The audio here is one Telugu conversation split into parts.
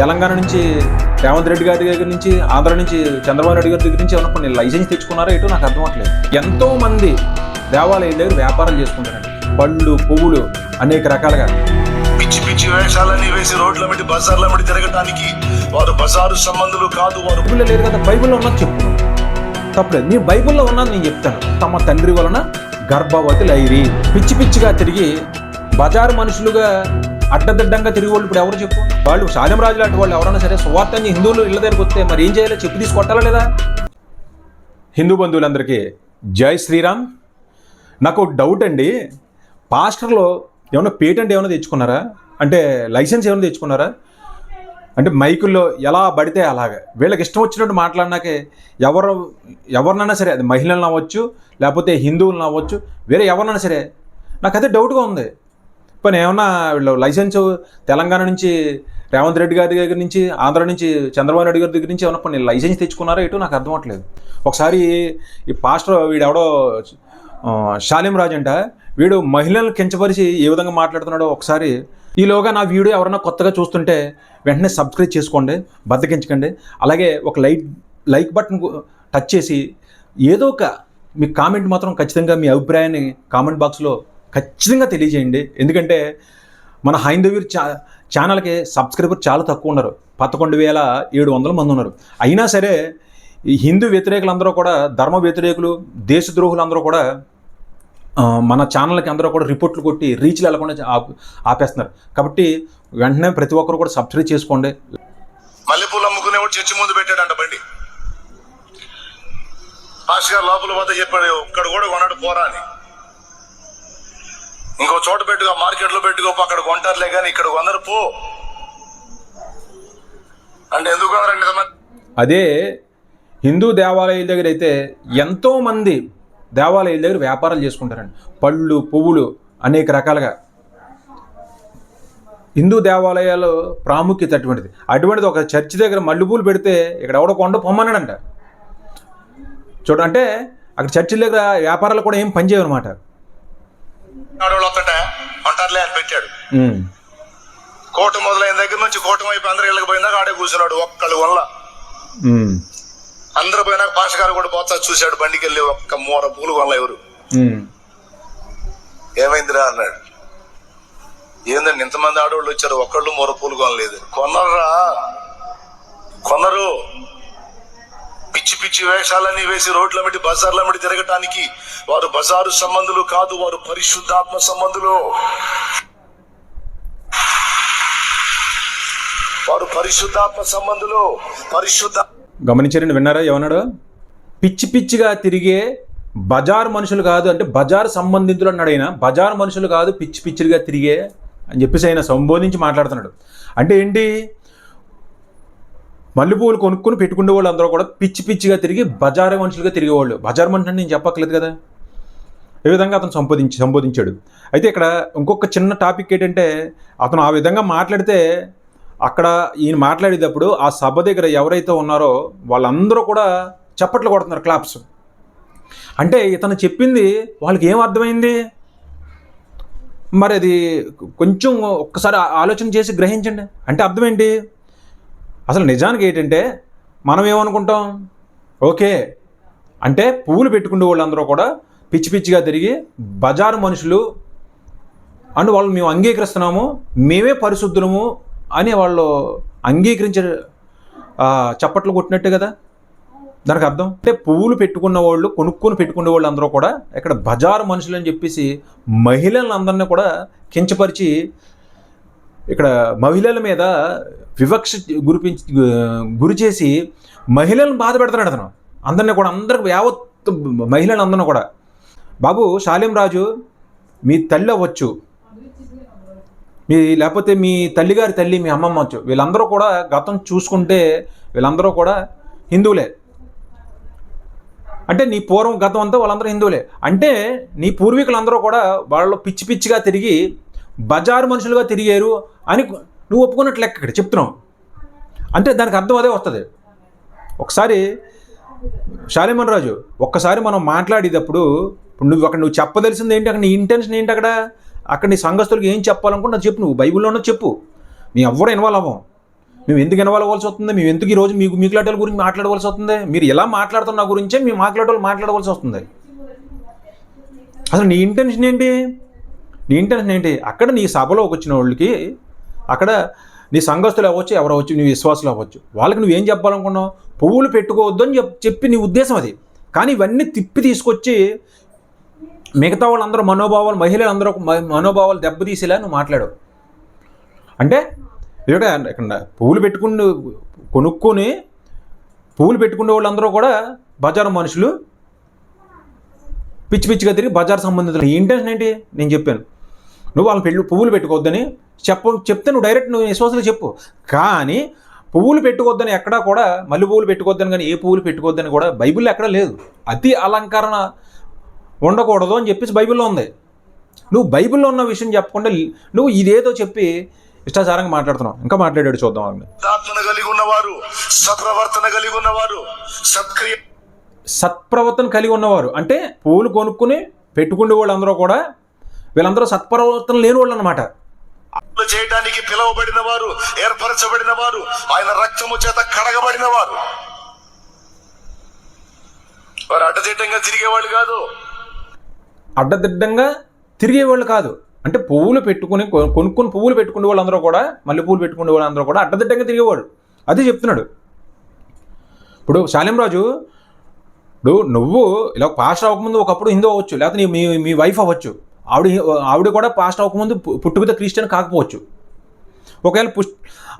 తెలంగాణ నుంచి రేవంత్ రెడ్డి గారి దగ్గర నుంచి ఆంధ్ర నుంచి చంద్రబాబు నాయుడు గారి దగ్గర నుంచి ఏమన్నా కొన్ని లైసెన్స్ తెచ్చుకున్నారో ఏటో నాకు అర్థం అవట్లేదు ఎంతో మంది దేవాలయాల దగ్గర వ్యాపారం చేసుకుంటారండి. పళ్ళు పువ్వులు అనేక రకాలుగా. పిచ్చి పిచ్చి వేషాలన్నీ వేసి రోడ్ల మీద బజార్ల మీద తిరగటానికి వారు బజారు సంబంధులు కాదు వారు బైబిల్లో లేదు కదా బైబిల్లో ఉన్నది చెప్పు. తప్పలేదు. నీ బైబిల్లో ఉన్నది నేను చెప్తాను. తమ తండ్రి వలన గర్భవతి లైరి. పిచ్చి పిచ్చిగా తిరిగి బజారు మనుషులుగా అడ్డదిడ్డంగా తిరిగి వాళ్ళు ఇప్పుడు ఎవరు చెప్పు? వాళ్ళు శాలిం రాజు లాంటి వాళ్ళు ఎవరైనా సరే సువార్తని హిందువులు ఇళ్ళ దగ్గరకు వస్తే మరి ఏం చేయాలో చెప్పు తీసి లేదా? హిందూ బంధువులందరికీ జై శ్రీరామ్. నాకు డౌట్ అండి. పాస్టర్లో ఏమైనా పేటెంట్ ఏమైనా తెచ్చుకున్నారా? అంటే లైసెన్స్ ఏమైనా తెచ్చుకున్నారా? అంటే మైకుల్లో ఎలా పడితే అలాగే. వీళ్ళకి ఇష్టం వచ్చినట్టు మాట్లాడినాకే ఎవరు ఎవరినైనా సరే అది మహిళలను అవ్వచ్చు లేకపోతే హిందువులను అవ్వచ్చు వేరే ఎవరినైనా సరే. నాకు అదే డౌట్గా ఉంది. ఇప్పుడు ఏమన్నా వీళ్ళు లైసెన్స్ తెలంగాణ నుంచి రేవంత్ రెడ్డి గారి దగ్గర నుంచి ఆంధ్ర నుంచి చంద్రబాబు నాయుడు గారి దగ్గర నుంచి ఏమన్నా కొన్ని లైసెన్స్ తెచ్చుకున్నారో ఎటు నాకు అర్థం అవట్లేదు ఒకసారి ఈ పాస్టర్ వీడెవడో ఆ, శాలిం రాజు అంట వీడు మహిళలను కించపరిచి ఏ విధంగా మాట్లాడుతున్నాడో ఒకసారి ఈలోగా నా వీడియో ఎవరైనా కొత్తగా చూస్తుంటే వెంటనే సబ్స్క్రైబ్ చేసుకోండి బద్దకించకండి. అలాగే ఒక లైక్ లైక్ బటన్ టచ్ చేసి ఏదో ఒక మీ కామెంట్ మాత్రం ఖచ్చితంగా మీ అభిప్రాయాన్ని కామెంట్ బాక్స్లో ఖచ్చితంగా తెలియజేయండి. ఎందుకంటే మన హైందవీర్ ఛా ఛానల్కి సబ్స్క్రైబర్ చాలా తక్కువ ఉన్నారు. పదకొండు వేల ఏడు వందల మంది ఉన్నారు. అయినా సరే ఈ హిందూ వ్యతిరేకులందరూ కూడా ధర్మ వ్యతిరేకులు దేశద్రోహులందరూ కూడా మన ఛానల్కి అందరూ కూడా రిపోర్ట్లు కొట్టి రీచ్లు వెళ్ళకుండా ఆపేస్తున్నారు. కాబట్టి వెంటనే ప్రతి ఒక్కరు కూడా సబ్స్క్రైబ్ చేసుకోండి. మల్లెపూలు అమ్ముకునేవాడు చర్చి ముందు పెట్టాడంట బండి. పాస్ గారు లోపల వద్ద చెప్పాడు ఇక్కడ కూడా కొన్నాడు పోరా అని. ఇంకో చోట పెట్టుకో మార్కెట్లో పెట్టుకో అక్కడ కొంటారులే కానీ ఇక్కడ కొందరు పో. అంటే ఎందుకు అదే హిందూ దేవాలయాల దగ్గర అయితే ఎంతోమంది దేవాలయాల దగ్గర వ్యాపారాలు చేసుకుంటారండి. పళ్ళు పువ్వులు అనేక రకాలుగా. హిందూ దేవాలయాలు ప్రాముఖ్యత అటువంటిది. అటువంటిది ఒక చర్చి దగ్గర మల్లెపూలు పెడితే ఇక్కడ ఎవడో కొండ పొమ్మన్నాడంట. చూడంటే అక్కడ చర్చిల దగ్గర వ్యాపారాలు కూడా ఏం పనిచేయవు అనమాట వస్తుంటే కొంటారులే అని పెట్టాడు. కోట మొదలైన దగ్గర నుంచి కోట వైపు అందరు ఇళ్ళకి పోయిందాక ఆడే కూర్చున్నాడు ఒక్కళ్ళు వల్ల అందరు పోయినాక పాష గారు కూడా పోతా చూశాడు బండికి వెళ్ళి ఒక్క మూర పూలు కొనలే ఎవరు. ఏమైందిరా అన్నాడు. ఏందండి ఇంతమంది ఆడవాళ్ళు వచ్చారు ఒక్కళ్ళు మూర పూలు కొనలేదు. కొనరా కొనరు. పిచ్చి పిచ్చి వేషాలన్నీ వేసి రోడ్ల మీద బజార్ల మీద తిరగటానికి వారు బజారు సంబంధులు కాదు వారు పరిశుద్ధాత్మ సంబంధులు. వారు పరిశుద్ధాత్మ సంబంధులు పరిశుద్ధ గమనించారండి విన్నారా ఏమన్నాడు? పిచ్చి పిచ్చిగా తిరిగే బజార్ మనుషులు కాదు అంటే బజార్ సంబంధితులు అన్నాడు ఆయన. బజార్ మనుషులు కాదు పిచ్చి పిచ్చిగా తిరిగే అని చెప్పేసి ఆయన సంబోధించి మాట్లాడుతున్నాడు. అంటే ఏంటి? మల్లెపూలు కొనుక్కొని పెట్టుకునే వాళ్ళు అందరూ కూడా పిచ్చి పిచ్చిగా తిరిగి బజార్ మనుషులుగా తిరిగేవాళ్ళు. బజార్ మనుషులు నేను చెప్పక్కర్లేదు కదా? ఏ విధంగా అతను సంబోధించి సంబోధించాడు? అయితే ఇక్కడ ఇంకొక చిన్న టాపిక్ ఏంటంటే అతను ఆ విధంగా మాట్లాడితే అక్కడ ఈయన మాట్లాడేటప్పుడు ఆ సభ దగ్గర ఎవరైతే ఉన్నారో వాళ్ళందరూ కూడా చప్పట్లు కొడుతున్నారు క్లాప్స్. అంటే ఇతను చెప్పింది వాళ్ళకి ఏం అర్థమైంది? మరి అది కొంచెం ఒక్కసారి ఆలోచన చేసి గ్రహించండి. అంటే అర్థం ఏంటి? అసలు నిజానికి ఏంటంటే మనం ఏమనుకుంటాం? ఓకే. అంటే పువ్వులు పెట్టుకునే వాళ్ళందరూ కూడా పిచ్చి పిచ్చిగా తిరిగి బజారు మనుషులు అండ్ వాళ్ళు మేము అంగీకరిస్తున్నాము మేమే పరిశుద్ధులము అని వాళ్ళు అంగీకరించే చప్పట్లు కొట్టినట్టే కదా? దానికి అర్థం? అంటే పువ్వులు పెట్టుకున్న వాళ్ళు కొనుక్కొని పెట్టుకునే వాళ్ళు అందరూ కూడా ఇక్కడ బజారు మనుషులు అని చెప్పేసి మహిళలందరినీ కూడా కించపరిచి ఇక్కడ మహిళల మీద వివక్ష గురిపించి గురి చేసి మహిళలను బాధ పెడుతున్నాడు అతను. అందరినీ కూడా అందరికి యావత్ మహిళలు అందరిని కూడా. బాబు శాలిం రాజు మీ తల్లి అవ్వచ్చు. మీ లేకపోతే మీ తల్లిగారి తల్లి మీ అమ్మమ్మ అవ్వచ్చు. వీళ్ళందరూ కూడా గతం చూసుకుంటే వీళ్ళందరూ కూడా హిందువులే. అంటే నీ పూర్వం గతం అంతా వాళ్ళందరూ హిందువులే. అంటే నీ పూర్వీకులందరూ కూడా వాళ్ళు పిచ్చి పిచ్చిగా తిరిగి బజారు మనుషులుగా తిరిగారు అని నువ్వు ఒప్పుకున్నట్లు లెక్క ఇక్కడ చెప్తున్నావు. అంటే దానికి అర్థం అదే వస్తుంది. ఒకసారి శాలిమన్ రాజు ఒక్కసారి మనం మాట్లాడేటప్పుడు ఇప్పుడు నువ్వు అక్కడ నువ్వు చెప్పదలిసింది ఏంటి అక్కడ నీ ఇంటెన్షన్ ఏంటి అక్కడ? అక్కడ నీ సంఘస్థులకు ఏం చెప్పాలనుకుంటే చెప్పు నువ్వు బైబిల్లోనే చెప్పు. మేము ఎవ్వరు ఇన్వాల్వ్ అవ్వం. మేము ఎందుకు వినవలవలసి వస్తుంది? మేము ఎందుకు ఈరోజు మీకు మీకులాటల గురించి మాట్లాడవలసి వస్తుంది? మీరు ఎలా మాట్లాడుతున్న గురించే మేము మాట్లాడేవాళ్ళు మాట్లాడవలసి వస్తుంది. అసలు నీ ఇంటెన్షన్ ఏంటి? నీ ఇంటెన్షన్ ఏంటి? అక్కడ నీ సభలోకి వచ్చిన వాళ్ళకి అక్కడ నీ సంఘస్థులు అవ్వచ్చు ఎవరు అవ్వచ్చు నీ విశ్వాసులు అవ్వచ్చు. వాళ్ళకి నువ్వేం చెప్పాలనుకున్నావు? పువ్వులు పెట్టుకోవద్దు అని చెప్పి నీ ఉద్దేశం అది. కానీ ఇవన్నీ తిప్పి తీసుకొచ్చి మిగతా వాళ్ళందరూ మనోభావాలు మహిళలందరూ మ- మనోభావాలు దెబ్బతీసేలా నువ్వు మాట్లాడవు. అంటే ఇక్కడ ఇక్కడ పువ్వులు పెట్టుకుని కొనుక్కొని పువ్వులు పెట్టుకునే వాళ్ళందరూ కూడా బజారు మనుషులు. పిచ్చి పిచ్చిగా తిరిగి బజార్ సంబంధితులు. నీ ఇంటెన్షన్ ఏంటి? నేను చెప్పాను. నువ్వు వాళ్ళ పెళ్ళి పువ్వులు పెట్టుకోవద్దని చెప్ప చెప్తే నువ్వు డైరెక్ట్ నువ్వు విశ్వాసాలు చెప్పు. కానీ పువ్వులు పెట్టుకోవద్దని ఎక్కడా కూడా మల్లె పువ్వులు పెట్టుకోవద్దని కానీ ఏ పువ్వులు పెట్టుకోవద్దని కూడా బైబిల్లో ఎక్కడా లేదు. అతి అలంకరణ ఉండకూడదు అని చెప్పేసి బైబిల్లో ఉంది. నువ్వు బైబిల్లో ఉన్న విషయం చెప్పకుండా నువ్వు ఇదేదో చెప్పి ఇష్టాచారంగా మాట్లాడుతున్నావు. ఇంకా మాట్లాడాడు చూద్దాం వాళ్ళని ఆత్మను కలిగి ఉన్నవారు సత్ప్రవర్తన కలిగి ఉన్నవారు సత్క్రియ సత్ప్రవర్తన కలిగి ఉన్నవారు. అంటే పువ్వులు కొనుక్కుని పెట్టుకునే వాళ్ళందరూ కూడా వీళ్ళందరూ సత్ప్రవర్తన లేని వాళ్ళు అనమాట చేయడానికి పిలువబడిన వారు ఏర్పరచబడిన వారు ఆయన రక్తము చేత కడగబడిన వారు వారు అడ్డదిడ్డంగా తిరిగేవాళ్ళు కాదు. అడ్డదిడ్డంగా తిరిగేవాళ్ళు కాదు. అంటే పువ్వులు పెట్టుకుని కొనుక్కుని పువ్వులు పెట్టుకునే వాళ్ళందరూ కూడా మల్లె పువ్వులు పెట్టుకునే వాళ్ళందరూ కూడా అడ్డదిడ్డంగా తిరిగేవాడు అది చెప్తున్నాడు. ఇప్పుడు శాలింరాజు ఇప్పుడు నువ్వు ఇలా పాస్ట్ అవ్వకముందు ఒకప్పుడు హిందూ అవ్వచ్చు లేకపోతే మీ మీ వైఫ్ అవ్వచ్చు. ఆవిడ ఆవిడ కూడా పాస్ట్ అవ్వకముందు పుట్టుకతో క్రిస్టియన్ కాకపోవచ్చు. ఒకవేళ పుష్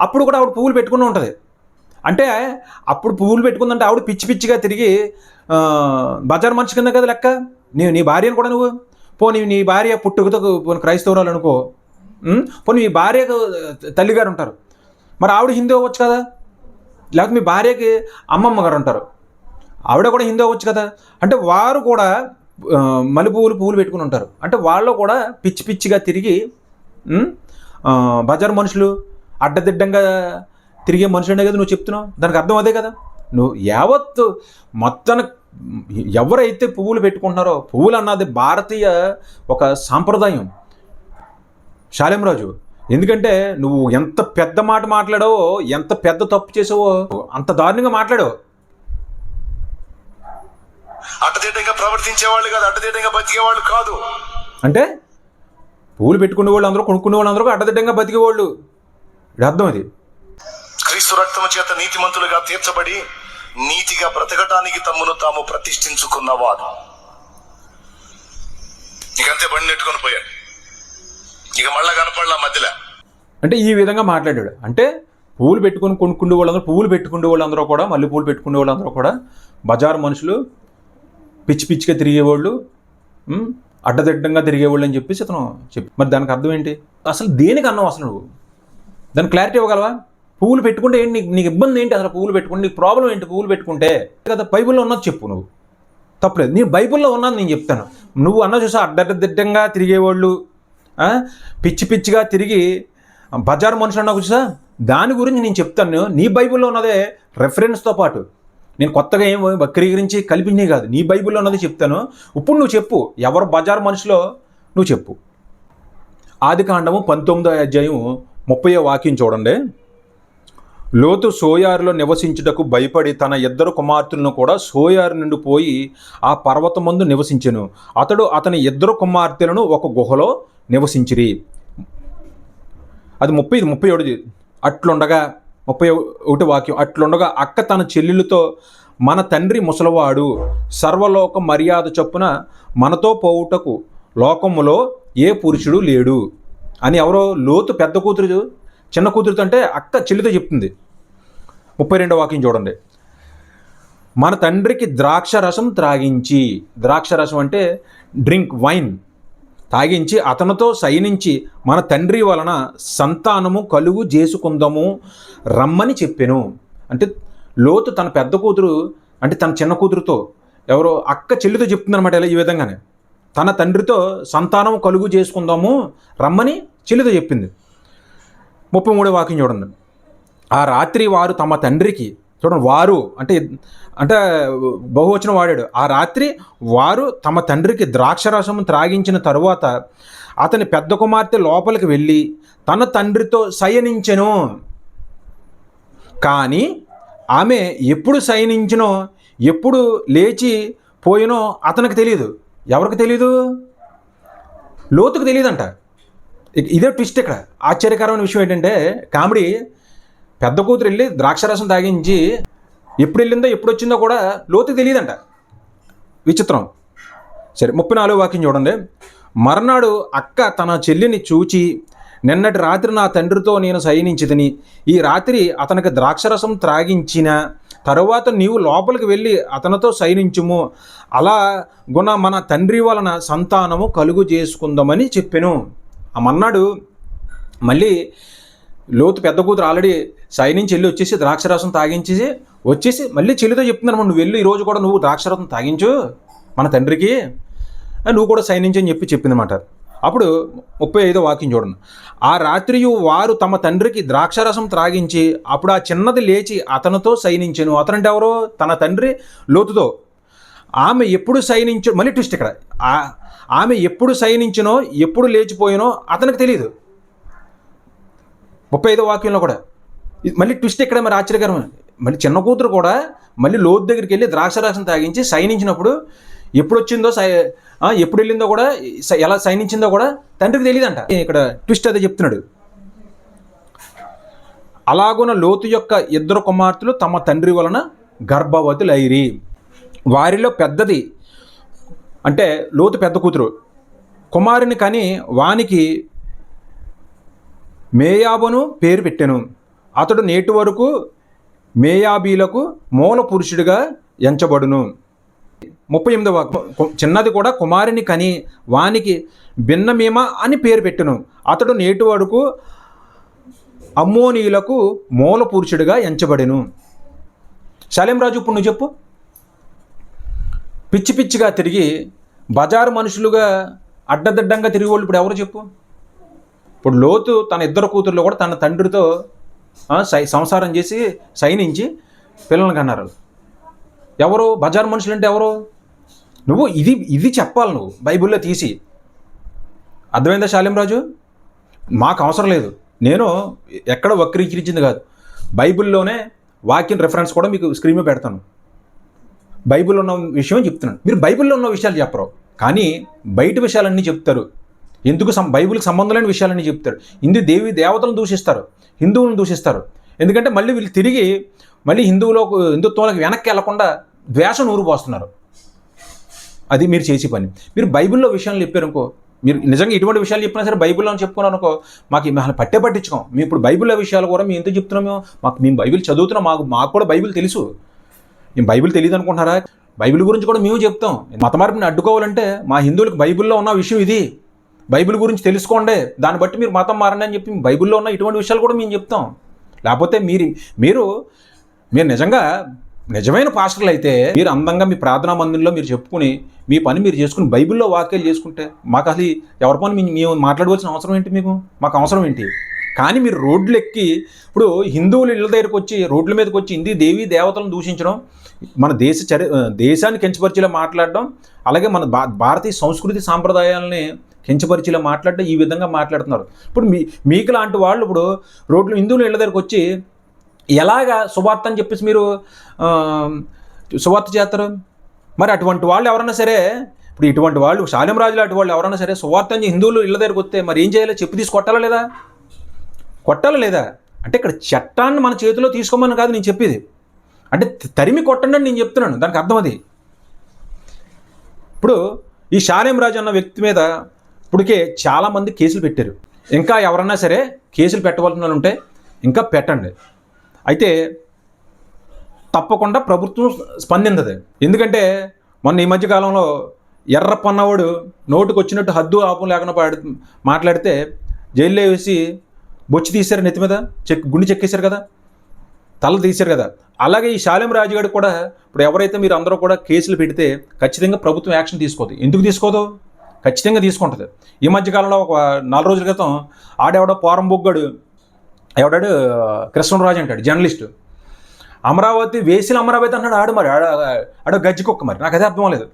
అప్పుడు కూడా ఆవిడ పువ్వులు పెట్టుకుని ఉంటుంది. అంటే అప్పుడు పువ్వులు పెట్టుకుందంటే ఆవిడ పిచ్చి పిచ్చిగా తిరిగి బజార్ మనిషి కింద కదా లెక్క? నీ నీ భార్యను కూడా నువ్వు? పోనీ నీ భార్య పుట్టుకతో పోనీ క్రైస్తవురాలు అనుకో పోనీ మీ భార్యకు తల్లిగారు ఉంటారు. మరి ఆవిడ హిందూ అవ్వచ్చు కదా? లేకపోతే మీ భార్యకి అమ్మమ్మ గారు ఉంటారు. ఆవిడ కూడా హిందూ అవ్వచ్చు కదా? అంటే వారు కూడా ఆ, మల్లె పువ్వులు పువ్వులు పెట్టుకుని ఉంటారు. అంటే వాళ్ళు కూడా పిచ్చి పిచ్చిగా తిరిగి బజారు బజార్ మనుషులు అడ్డదిడ్డంగా తిరిగే మనుషులనే కదా నువ్వు చెప్తున్నావు? దానికి అర్థం అదే కదా? నువ్వు యావత్తు మొత్తానికి ఎవరైతే పువ్వులు పెట్టుకుంటున్నారో పువ్వులు అన్నది భారతీయ ఒక సాంప్రదాయం. శాలింరాజు ఎందుకంటే నువ్వు ఎంత పెద్ద మాట మాట్లాడావో ఎంత పెద్ద తప్పు చేసావో అంత దారుణంగా మాట్లాడావు. అడ్డదిడ్డంగా ప్రవర్తించేవాళ్ళు కాదు అడ్డదిడ్డంగా బతికేవాళ్ళు కాదు. అంటే పువ్వులు పెట్టుకునే వాళ్ళు అందరూ కొనుక్కునే వాళ్ళు అందరూ అడ్డదిడ్డంగా బతికేవాళ్ళు. అర్థం అది క్రీస్తు రక్తము చేత నీతిమంతులుగా తీర్చబడి నీతిగా బ్రతకటానికి తమ్మును తాము ప్రతిష్ఠించుకున్నవారు ఇకంతే బండి నెట్టుకొని పోయాడు. ఇక మళ్ళా కనపడలా మధ్యలో. అంటే ఈ విధంగా మాట్లాడాడు. అంటే పువ్వులు పెట్టుకుని కొనుక్కునే వాళ్ళందరూ పువ్వులు పెట్టుకునే వాళ్ళందరూ కూడా మల్లె పువ్వులు పెట్టుకునే వాళ్ళందరూ కూడా బజార్ మనుషులు పిచ్చి పిచ్చిగా తిరిగేవాళ్ళు అడ్డదిడ్డంగా తిరిగేవాళ్ళు అని చెప్పేసి అతను చెప్పి. మరి దానికి అర్థం ఏంటి? అసలు దేనికి అన్నావు అసలు నువ్వు? దానికి క్లారిటీ ఇవ్వగలవా? పువ్వులు పెట్టుకుంటే ఏంటి? నీకు నీకు ఇబ్బంది ఏంటి అసలు పువ్వులు పెట్టుకుంటే? నీకు ప్రాబ్లం ఏంటి పువ్వులు పెట్టుకుంటే? కదా బైబిల్లో ఉన్నది చెప్పు నువ్వు. తప్పలేదు. నీ బైబిల్లో ఉన్నది నేను చెప్తాను. నువ్వు అన్న చూసా అడ్డదిడ్డంగా తిరిగేవాళ్ళు పిచ్చి పిచ్చిగా తిరిగి బజార్ మనుషులు అన్నావు చూసా? దాని గురించి నేను చెప్తాను. నీ బైబిల్లో ఉన్నదే రెఫరెన్స్తో పాటు. నేను కొత్తగా ఏం వక్రీకరించి కల్పించే కాదు. నీ బైబిల్లో ఉన్నది చెప్తాను. ఇప్పుడు నువ్వు చెప్పు. ఎవరు బజార్ మనుషులో నువ్వు చెప్పు. ఆది కాండము పంతొమ్మిదో అధ్యాయం ముప్పై వాక్యం చూడండి. లోతు సోయారులో నివసించుటకు భయపడి తన ఇద్దరు కుమార్తెలను కూడా సోయారు నుండి పోయి ఆ పర్వతం ముందు నివసించెను. అతడు అతని ఇద్దరు కుమార్తెలను ఒక గుహలో నివసించిరి. అది ముప్పై ముప్పై ఒకటి అట్లుండగా ముప్పై ఒకటి వాక్యం. అట్లుండగా అక్క తన చెల్లెలతో మన తండ్రి ముసలవాడు సర్వలోక మర్యాద చొప్పున మనతో పోవుటకు లోకములో ఏ పురుషుడు లేడు. అని ఎవరో లోతు పెద్ద కూతురు చిన్న కూతురుతో అంటే అక్క చెల్లితో చెప్తుంది. ముప్పై రెండో వాక్యం చూడండి. మన తండ్రికి ద్రాక్ష రసం త్రాగించి. ద్రాక్ష రసం అంటే డ్రింక్ వైన్. తాగించి అతనితో సైనించి మన తండ్రి వలన సంతానము కలుగు చేసుకుందాము రమ్మని చెప్పాను. అంటే లోతు తన పెద్ద కూతురు అంటే తన చిన్న కూతురుతో ఎవరో అక్క చెల్లితో చెప్తుందనమాట ఇలా ఈ విధంగానే. తన తండ్రితో సంతానం కలుగు చేసుకుందాము రమ్మని చెల్లితో చెప్పింది. ముప్పై మూడో వాక్యం చూడండి. ఆ రాత్రి వారు తమ తండ్రికి చూడండి వారు అంటే అంటే బహువచనం వాడాడు. ఆ రాత్రి వారు తమ తండ్రికి ద్రాక్షరసం త్రాగించిన తరువాత అతని పెద్ద కుమార్తె లోపలికి వెళ్ళి తన తండ్రితో శయనించెను. కానీ ఆమె ఎప్పుడు శయనించినో ఎప్పుడు లేచి పోయినో అతనికి తెలియదు ఎవరికి తెలియదు లోతుకు తెలియదంట ఇదే ట్విస్ట్ ఇక్కడ. ఆశ్చర్యకరమైన విషయం ఏంటంటే కామెడీ పెద్ద కూతురు వెళ్ళి ద్రాక్షరసం తాగించి ఎప్పుడు వెళ్ళిందో ఎప్పుడు వచ్చిందో కూడా లోతు తెలియదంట. విచిత్రం. సరే ముప్పై నాలుగు వాక్యం చూడండి. మర్నాడు అక్క తన చెల్లిని చూచి నిన్నటి రాత్రి నా తండ్రితో నేను సైనించితిని ఈ రాత్రి అతనికి ద్రాక్షరసం త్రాగించిన తరువాత నీవు లోపలికి వెళ్ళి అతనితో సైనించుము అలా గుణ మన తండ్రి వలన సంతానము కలుగు చేసుకుందామని చెప్పెను. ఆ మన్నాడు మళ్ళీ లోతు పెద్ద కూతురు ఆల్రెడీ సైనించి వెళ్ళి వచ్చేసి ద్రాక్షరసం తాగించేసి వచ్చేసి మళ్ళీ చెల్లితో చెప్తున్నాను నువ్వు వెళ్ళి ఈరోజు కూడా నువ్వు ద్రాక్షరసం తాగించు మన తండ్రికి నువ్వు కూడా సైనించు అని చెప్పి చెప్పిందన్నమాట. అప్పుడు ముప్పై ఐదో వాక్యం చూడండి. ఆ రాత్రి వారు తమ తండ్రికి ద్రాక్షరసం త్రాగించి అప్పుడు ఆ చిన్నది లేచి అతనితో సైనించెను అతనంటే ఎవరో? తన తండ్రి లోతుతో. ఆమె ఎప్పుడు సైనించు మళ్ళీ ట్విస్ట్ ఇక్కడ. ఆమె ఎప్పుడు సైనించినో ఎప్పుడు లేచిపోయినో అతనికి తెలియదు ముప్పై ఐదో వాక్యంలో కూడా. మళ్ళీ ట్విస్ట్ ఇక్కడ మరి ఆశ్చర్యకరం. మళ్ళీ చిన్న కూతురు కూడా మళ్ళీ లోతు దగ్గరికి వెళ్ళి ద్రాక్షరాసం తాగించి సైనించినప్పుడు ఎప్పుడు వచ్చిందో సై ఎప్పుడు వెళ్ళిందో కూడా ఎలా సైనించిందో కూడా తండ్రికి తెలియదంట ఇక్కడ ట్విస్ట్ అదే చెప్తున్నాడు. అలాగున లోతు యొక్క ఇద్దరు కుమార్తెలు తమ తండ్రి వలన గర్భవతులైరి. వారిలో పెద్దది అంటే లోతు పెద్ద కూతురు. కుమారుని కానీ వానికి మేయాబును పేరు పెట్టెను. అతడు నేటి వరకు మేయాబీలకు మూల పురుషుడిగా ఎంచబడును. ముప్పై ఎనిమిదవ చిన్నది కూడా కుమారుని కని వానికి భిన్నమీమ అని పేరు పెట్టెను. అతడు నేటి వరకు అమ్మోనీయులకు మూల పురుషుడిగా ఎంచబడెను. రాజు ఇప్పుడు నువ్వు చెప్పు. పిచ్చి పిచ్చిగా తిరిగి బజారు మనుషులుగా అడ్డదిడ్డంగా తిరిగి వాళ్ళు ఇప్పుడు ఎవరు చెప్పు? ఇప్పుడు లోతు తన ఇద్దరు కూతుర్లు కూడా తన తండ్రితో సై సంసారం చేసి సైనించి పిల్లల్ని కన్నారు ఎవరు? బజార్ మనుషులు అంటే ఎవరు? నువ్వు ఇది ఇది చెప్పాలి నువ్వు బైబిల్లో తీసి. అర్థమైందా శాలిం రాజు? మాకు అవసరం లేదు. నేను ఎక్కడ వక్రీకరించింది కాదు. బైబిల్లోనే వాక్యం రెఫరెన్స్ కూడా మీకు స్క్రీన్ మీద పెడతాను. బైబిల్లో ఉన్న విషయం చెప్తున్నాను. మీరు బైబిల్లో ఉన్న విషయాలు చెప్పరు. కానీ బయట విషయాలన్నీ చెప్తారు. ఎందుకు సం బైబిల్కి సంబంధం లేని విషయాలన్నీ చెప్తారు హిందూ దేవి దేవతలను దూషిస్తారు హిందువులను దూషిస్తారు. ఎందుకంటే మళ్ళీ వీళ్ళు తిరిగి మళ్ళీ హిందువులకు హిందుత్వంలోకి వెనక్కి వెళ్ళకుండా ద్వేషం నూరు పోస్తున్నారు. అది మీరు చేసే పని. మీరు బైబిల్లో విషయాలు చెప్పారు అనుకో మీరు నిజంగా ఇటువంటి విషయాలు చెప్పినా సరే బైబిల్లో అని చెప్పుకున్నాను అనుకో మాకు మేము పట్టే పట్టించుకోం. మేము ఇప్పుడు బైబిల్లో విషయాలు కూడా మేము ఎందుకు చెప్తున్నామో మాకు మేము బైబిల్ చదువుతున్నాం మాకు మాకు కూడా బైబిల్ తెలుసు. మేము బైబిల్ తెలియదు అనుకుంటున్నారా? బైబిల్ గురించి కూడా మేము చెప్తాం. మత మార్పుని అడ్డుకోవాలంటే మా హిందువులకు బైబిల్లో ఉన్న విషయం ఇది. బైబిల్ గురించి తెలుసుకోండి. దాన్ని బట్టి మీరు మతం మారండి అని చెప్పి బైబిల్లో ఉన్న ఇటువంటి విషయాలు కూడా మేము చెప్తాం. లేకపోతే మీరు మీరు మీరు నిజంగా నిజమైన పాస్టర్లు అయితే మీరు అందంగా మీ ప్రార్థనా మందిరంలో మీరు చెప్పుకుని మీ పని మీరు చేసుకుని బైబిల్లో వాక్యాలు చేసుకుంటే మాకు అసలు ఎవరి పని మీ- మేము మాట్లాడవలసిన అవసరం ఏంటి మీకు? మాకు అవసరం ఏంటి? కానీ మీరు రోడ్లు ఎక్కి ఇప్పుడు హిందువులు ఇళ్ళ దగ్గరకు వచ్చి రోడ్ల మీదకి వచ్చి హిందీ దేవీ దేవతలను దూషించడం మన దేశ చరి దేశాన్ని కించపరిచేలా మాట్లాడడం అలాగే మన భా భారతీయ సంస్కృతి సాంప్రదాయాలని కించపరిచిలో మాట్లాడడం ఈ విధంగా మాట్లాడుతున్నారు. ఇప్పుడు మీ మీకు లాంటి వాళ్ళు ఇప్పుడు రోడ్లు హిందువులు ఇళ్ళ దగ్గరకు వచ్చి ఎలాగా సువార్త అని చెప్పేసి మీరు సువార్త చేస్తారు? మరి అటువంటి వాళ్ళు ఎవరైనా సరే ఇప్పుడు ఇటువంటి వాళ్ళు శాలిం రాజు లాంటి వాళ్ళు ఎవరైనా సరే సువార్త అని హిందువులు ఇళ్ళ దగ్గరకు వస్తే మరి ఏం చేయాలి చెప్పు తీసి కొట్టాలా లేదా? కొట్టాలా లేదా? అంటే ఇక్కడ చట్టాన్ని మన చేతిలో తీసుకోమని కాదు నేను చెప్పేది. అంటే తరిమి కొట్టండి అని నేను చెప్తున్నాను. దానికి అర్థం అది. ఇప్పుడు ఈ శాలేం రాజు అన్న వ్యక్తి మీద ఇప్పటికే చాలామంది కేసులు పెట్టారు. ఇంకా ఎవరన్నా సరే కేసులు పెట్టవలసిన ఉంటే ఇంకా పెట్టండి. అయితే తప్పకుండా ప్రభుత్వం స్పందించదు. ఎందుకంటే మొన్న ఈ మధ్యకాలంలో ఎర్ర పన్నవాడు నోటుకు వచ్చినట్టు హద్దు ఆపం లేకుండా పాడు మాట్లాడితే జైల్లో వేసి బొచ్చి తీశారు నెత్తి మీద చెక్ గుండి చెక్కేశారు కదా తల తీశారు కదా. అలాగే ఈ శాలెం రాజుగాడు కూడా ఇప్పుడు ఎవరైతే మీరు అందరూ కూడా కేసులు పెడితే ఖచ్చితంగా ప్రభుత్వం యాక్షన్ తీసుకోదు. ఎందుకు తీసుకోదు? ఖచ్చితంగా తీసుకుంటుంది. ఈ మధ్య కాలంలో ఒక నాలుగు రోజుల క్రితం ఆడెవడో పోరం బొగ్గాడు ఎవడాడు? కృష్ణరాజు అంటాడు జర్నలిస్టు. అమరావతి వేసిన అమరావతి అన్నాడు ఆడు మరి ఆడ ఆడ గజ్జి కుక్క మరి నాకు అదే అర్థం లేదు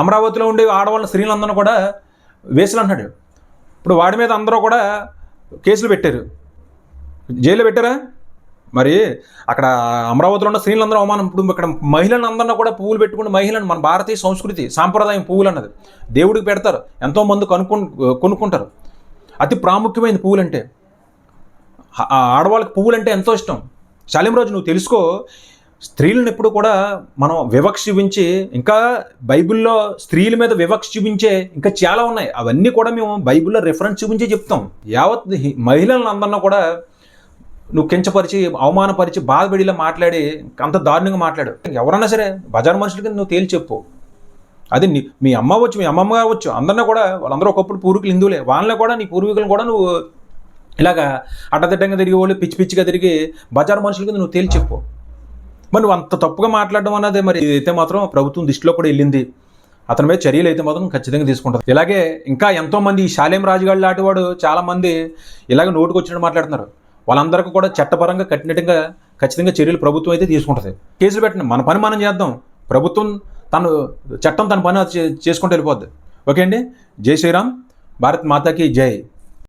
అమరావతిలో ఉండే ఆడవాళ్ళ స్త్రీలందరూ కూడా వేసులు అన్నాడు ఇప్పుడు వాడి మీద అందరూ కూడా కేసులు పెట్టారు. జైల్లో పెట్టారా? మరి అక్కడ అమరావతిలో ఉన్న స్త్రీలందరూ అవమానం. ఇప్పుడు ఇక్కడ మహిళలను అందరినీ కూడా పువ్వులు పెట్టుకుని మహిళను మన భారతీయ సంస్కృతి సాంప్రదాయం పువ్వులు అన్నది. దేవుడికి పెడతారు. ఎంతో మంది కనుక్కు కొనుక్కుంటారు. అతి ప్రాముఖ్యమైన పువ్వులు అంటే ఆ- ఆడవాళ్ళకి పువ్వులు అంటే ఎంతో ఇష్టం. శాలిమరాజు నువ్వు తెలుసుకో స్త్రీలను ఎప్పుడు కూడా మనం వివక్ష చూపించి ఇంకా బైబిల్లో స్త్రీల మీద వివక్ష చూపించే ఇంకా చాలా ఉన్నాయి. అవన్నీ కూడా మేము బైబిల్లో రిఫరెన్స్ చూపించే చెప్తాం. యావత్ హి- మహిళలను అందరినీ కూడా నువ్వు కించపరిచి అవమానపరిచి బాధపడిలా మాట్లాడి అంత దారుణంగా మాట్లాడు. ఎవరన్నా సరే బజార్ మనుషులకి నువ్వు తేల్చి చెప్పు. అది నీ మీ అమ్మ అవ్వచ్చు మీ అమ్మమ్మ కావచ్చు అందరినీ కూడా వాళ్ళందరూ ఒకప్పుడు పూర్వీకులు హిందువులే. వాళ్ళని కూడా నీ పూర్వీకులను కూడా నువ్వు ఇలాగా అడ్డదిడ్డంగా తిరిగి వాళ్ళు పిచ్చి పిచ్చిగా తిరిగి బజార్ మనుషులకి నువ్వు తేల్చి చెప్పు. మరి నువ్వు అంత తప్పుగా మాట్లాడడం అన్నది మరి. అయితే మాత్రం ప్రభుత్వం దృష్టిలో కూడా వెళ్ళింది. అతని మీద చర్యలు అయితే మాత్రం ఖచ్చితంగా తీసుకుంటుంది. ఇలాగే ఇంకా ఎంతోమంది ఈ శాలేం రాజుగాళ్ళు లాంటి వాడు చాలామంది ఇలాగ నోటుకు వచ్చినట్టు మాట్లాడుతున్నారు. వాళ్ళందరికీ కూడా చట్టపరంగా కఠినంగా ఖచ్చితంగా చర్యలు ప్రభుత్వం అయితే తీసుకుంటుంది. కేసులు పెట్టండి. మన పని మనం చేద్దాం. ప్రభుత్వం తను చట్టం తన పని అది చేసుకుంటూ వెళ్ళిపోద్ది. ఓకే అండి? జై శ్రీరామ్. భారత్ మాతాకి జై.